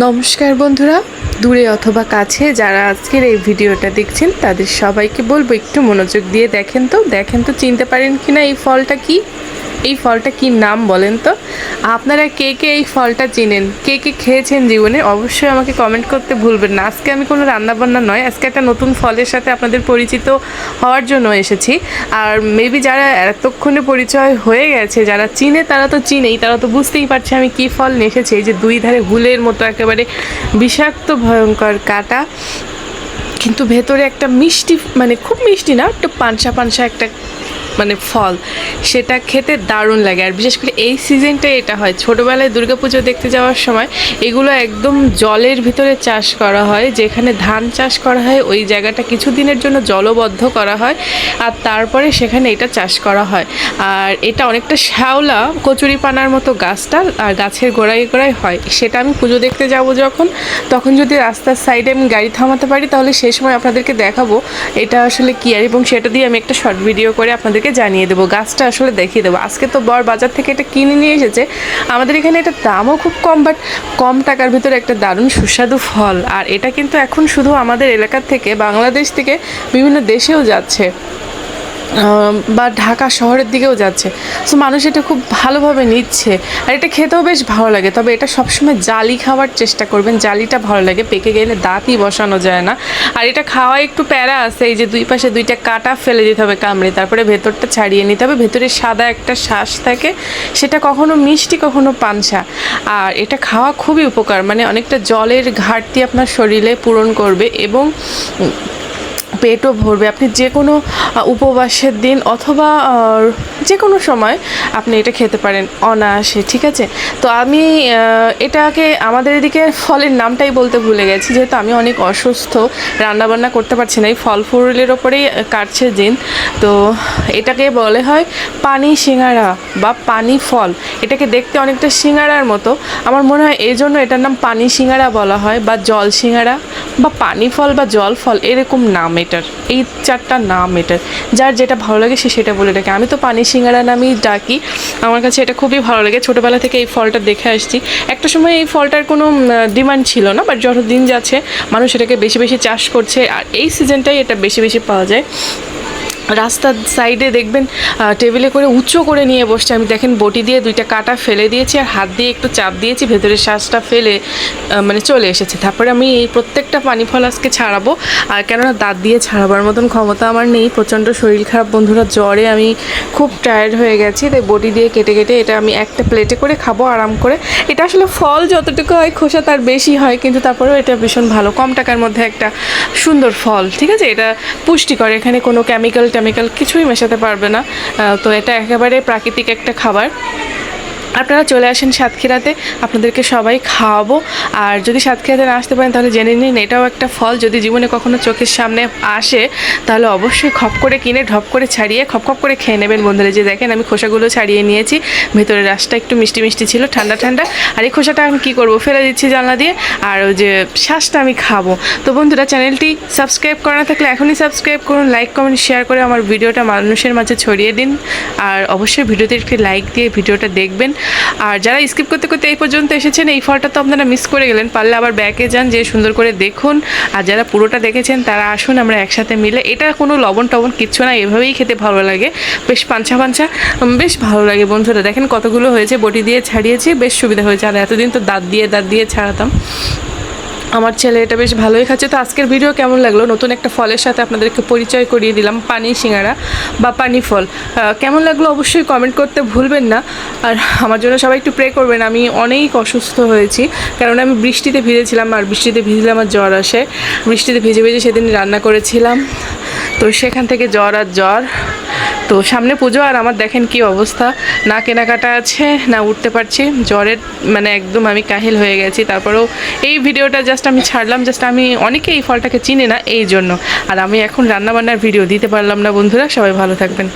নমস্কার বন্ধুরা, দূরে অথবা কাছে যারা আজকের এই ভিডিওটা দেখছেন, তাদের সবাইকে বলব একটু মনোযোগ দিয়ে দেখেন তো। দেখেন তো চিনতে পারেন কি না এই ফলটা কি? এই ফলটা কি নাম বলেন তো? আপনারা কে কে এই ফলটা চিনেন? কে কে খেয়েছেন জীবনে? অবশ্যই আমাকে কমেন্ট করতে ভুলবেন না। আজকে আমি কোনো রান্নাবান্না নয়, আজকে একটা নতুন ফলের সাথে আপনাদের পরিচিত হওয়ার জন্য এসেছি। আর মেবি যারা এতক্ষণে পরিচয় হয়ে গেছে, যারা চিনে তারা তো চিনেই, তারা তো বুঝতেই পারছে আমি কি ফল নিয়ে এসেছি। এই যে দুই ধারে হুলের মতো একেবারে বিষাক্ত, ভয়ঙ্কর কাটা। কিন্তু ভেতরে একটা মিষ্টি মানে খুব মিষ্টি না, একটু পানসা পানসা একটা মানে ফল, সেটা খেতে দারুণ লাগে। আর বিশেষ করে এই সিজনটাই এটা হয়, ছোটোবেলায় দুর্গাপুজো দেখতে যাওয়ার সময় এগুলো একদম জলের ভিতরে চাষ করা হয়, যেখানে ধান চাষ করা হয়, ওই জায়গাটা কিছুদিনের জন্য জলবদ্ধ করা হয়, আর তারপরে সেখানে এটা চাষ করা হয়। আর এটা অনেকটা শ্যাওলা কচুরি পানার মতো গাছটা, আর গাছের গোড়ায় গোড়ায় হয়। সেটা আমি পুজো দেখতে যাব যখন, তখন যদি রাস্তার সাইডে আমি গাড়ি থামাতে পারি, তাহলে সেই সময় আপনাদেরকে দেখাবো, এটা আসলে কী আর, এবং সেটা দিয়ে আমি একটা শর্ট ভিডিও করে আপনাদেরকে জানিয়ে দেবো, গাছটা আসলে দেখিয়ে দেবো। আজকে তো বর বাজার থেকে এটা কিনে নিয়ে এসেছে। আমাদের এখানে এটা দামও খুব কম বাট কম টাকার ভিতরে একটা দারুণ সুস্বাদু ফল। আর এটা কিন্তু এখন শুধু আমাদের এলাকার থেকে, বাংলাদেশ থেকে বিভিন্ন দেশেও যাচ্ছে। বা ঢাকা শহরের দিকেও যাচ্ছে। সো মানুষ এটা খুব ভালোভাবে নিচ্ছে। আর এটা খেতেও বেশ ভালো লাগে। তবে এটা সবসময় জালি খাওয়ার চেষ্টা করবেন। জালিটা ভালো লাগে। পেকে গেলে দাঁতই বসানো যায় না। আর এটা খাওয়া একটু প্যারা আছে। এই যে দুই পাশে দুইটা কাটা ফেলে দিতে হবে কামড়ে। তারপরে ভেতরটা ছাড়িয়ে নিতে হবে। ভেতরে সাদা একটা শ্বাস থাকে। সেটা কখনো মিষ্টি, কখনো পানসা। আর এটা খাওয়া খুবই উপকার। মানে অনেকটা জলের ঘাটতি আপনার শরীরে পূরণ করবে এবং পেটও ভরবে। আপনি যে কোনো উপবাসের দিন অথবা যে কোনো সময় আপনি এটা খেতে পারেন অনায়াসে, ঠিক আছে? তো আমি এটাকে আমাদের এদিকে ফলের নামটাই বলতে ভুলে গেছি, যেহেতু আমি অনেক অসুস্থ, রান্নাবান্না করতে পারছি না। এই ফল ফুলের ওপরেই কাটছে দিন তো এটাকে বলে হয় পানি সিঙ্গারা বা পানি ফল। এটাকে দেখতে অনেকটা সিঙ্গারার মতো। আমার মনে হয় এই জন্য এটার নাম পানি সিঙ্গারা বলা হয় বা জল সিঙ্গারা বা পানি ফল বা জল ফল, এরকম নাম। এটার এই চারটা নাম এটার যার যেটা ভালো লাগে সে সেটা বলে ডাকে। আমি তো পানি সিঙ্গারা নামেই ডাকি। আমার কাছে এটা খুবই ভালো লাগে। ছোটোবেলা থেকে এই ফলটা দেখে আসছি। একটা সময় এই ফলটার কোনো ডিমান্ড ছিল না বাট যতদিন যাচ্ছে, মানুষ এটাকে বেশি বেশি চাষ করছে। আর এই সিজনটাই এটা বেশি বেশি পাওয়া যায়। রাস্তার সাইডে দেখবেন টেবিলে করে উঁচু করে নিয়ে বসছে। আমি দেখেন বটি দিয়ে দুইটা কাটা ফেলে দিয়েছি আর হাত দিয়ে একটু চাপ দিয়েছি, ভেতরের শ্বাসটা ফেলে মানে চলে এসেছে। তারপরে আমি এই প্রত্যেকটা পানি ফল আজকে ছাড়াবো। আর কেননা দাঁত দিয়ে ছাড়াবার মতন ক্ষমতা আমার নেই, প্রচণ্ড শরীর খারাপ। বন্ধুরা, জ্বরে আমি খুব টায়ার্ড হয়ে গেছি। তাই বটি দিয়ে কেটে কেটে এটা আমি একটা প্লেটে করে খাব আরাম করে। এটা আসলে ফল যতটুকু হয়, খোসা তার বেশি হয়, কিন্তু তারপরেও এটা ভীষণ ভালো। কম টাকার মধ্যে একটা সুন্দর ফল, ঠিক আছে? এটা পুষ্টিকর। এখানে কোনো কেমিক্যাল টেমিক্যাল কিছুই মেশাতে পারবে না। তো এটা একেবারে প্রাকৃতিক একটা খাবার। আপনারা চলে আসেন সাতক্ষীরাতে, আপনাদেরকে সবাই খাওয়াবো। আর যদি সাতক্ষীরাতে না আসতে পারেন, তাহলে জেনে নিন, এটাও একটা ফল যদি জীবনে কখনো চোখের সামনে আসে, তাহলে অবশ্যই খপ করে কিনে, ঢপ করে ছাড়িয়ে, খপ খপ করে খেয়ে নেবেন বন্ধুরা। যে দেখেন, আমি খোসাগুলো ছাড়িয়ে নিয়েছি। ভেতরের রাসটা একটু মিষ্টি মিষ্টি ছিল, ঠান্ডা ঠান্ডা। আর এই খোসাটা আমি কী করব? ফেলে দিচ্ছি জানলা দিয়ে। আর ওই যে শ্বাসটা আমি খাব। তো বন্ধুরা, চ্যানেলটি সাবস্ক্রাইব করা না থাকলে এখনই সাবস্ক্রাইব করুন, লাইক, কমেন্ট, শেয়ার করে আমার ভিডিওটা মানুষের মাঝে ছড়িয়ে দিন। আর অবশ্যই ভিডিওতে একটি লাইক দিয়ে ভিডিওটা দেখবেন। আর যারা স্কিপ করতে করতে এই পর্যন্ত এসেছেন, এই ফলটা তো আপনারা মিস করে গেলেন। পারলে আবার ব্যাকে যান যে সুন্দর করে দেখুন। আর যারা পুরোটা দেখেছেন, তারা আসুন, আমরা একসাথে মিলে। এটা কোনো লবণ টবণ কিচ্ছু না, এভাবেই খেতে ভালো লাগে। বেশ পাঞ্চা পাঞ্চা বেশ ভালো লাগে বন্ধুরা। দেখেন কতগুলো হয়েছে, বটি দিয়ে ছাড়িয়েছি, বেশ সুবিধা হয়েছে। আর এতদিন তো দাঁত দিয়ে দাঁত দিয়ে ছাড়াতাম। আমার ছেলে এটা বেশ ভালোই খাচ্ছে। তো আজকের ভিডিও কেমন লাগল? নতুন একটা ফলের সাথে আপনাদেরকে পরিচয় করিয়ে দিলাম, পানি সিঙ্গারা বা পানি ফল। কেমন লাগল অবশ্যই কমেন্ট করতে ভুলবেন না। আর আমার জন্য সবাই একটু প্রে করবেন, আমি অনেক অসুস্থ হয়েছি। কারণ আমি বৃষ্টিতে ভিজেছিলাম আর বৃষ্টিতে ভিজলে আমার জ্বর আসে। বৃষ্টিতে ভিজে ভিজে সেদিন রান্না করেছিলাম। তো সেখান থেকে জ্বর আর জ্বর। তো সামনে পুজো, আর আমার দেখেন কি অবস্থা। না কেনাকাটা আছে, না উঠতে পারছি। জ্বরের মানে একদম আমি কাহিল হয়ে গেছি। তারপরেও এই ভিডিওটা জাস্ট আমি ছাড়লাম জাস্ট আমি অনেকে এই ফলটাকে চিনি না, এই জন্য। আর আমি এখন রান্নাবান্নার ভিডিও দিতে পারলাম না, বন্ধুরা। সবাই ভালো থাকবেন।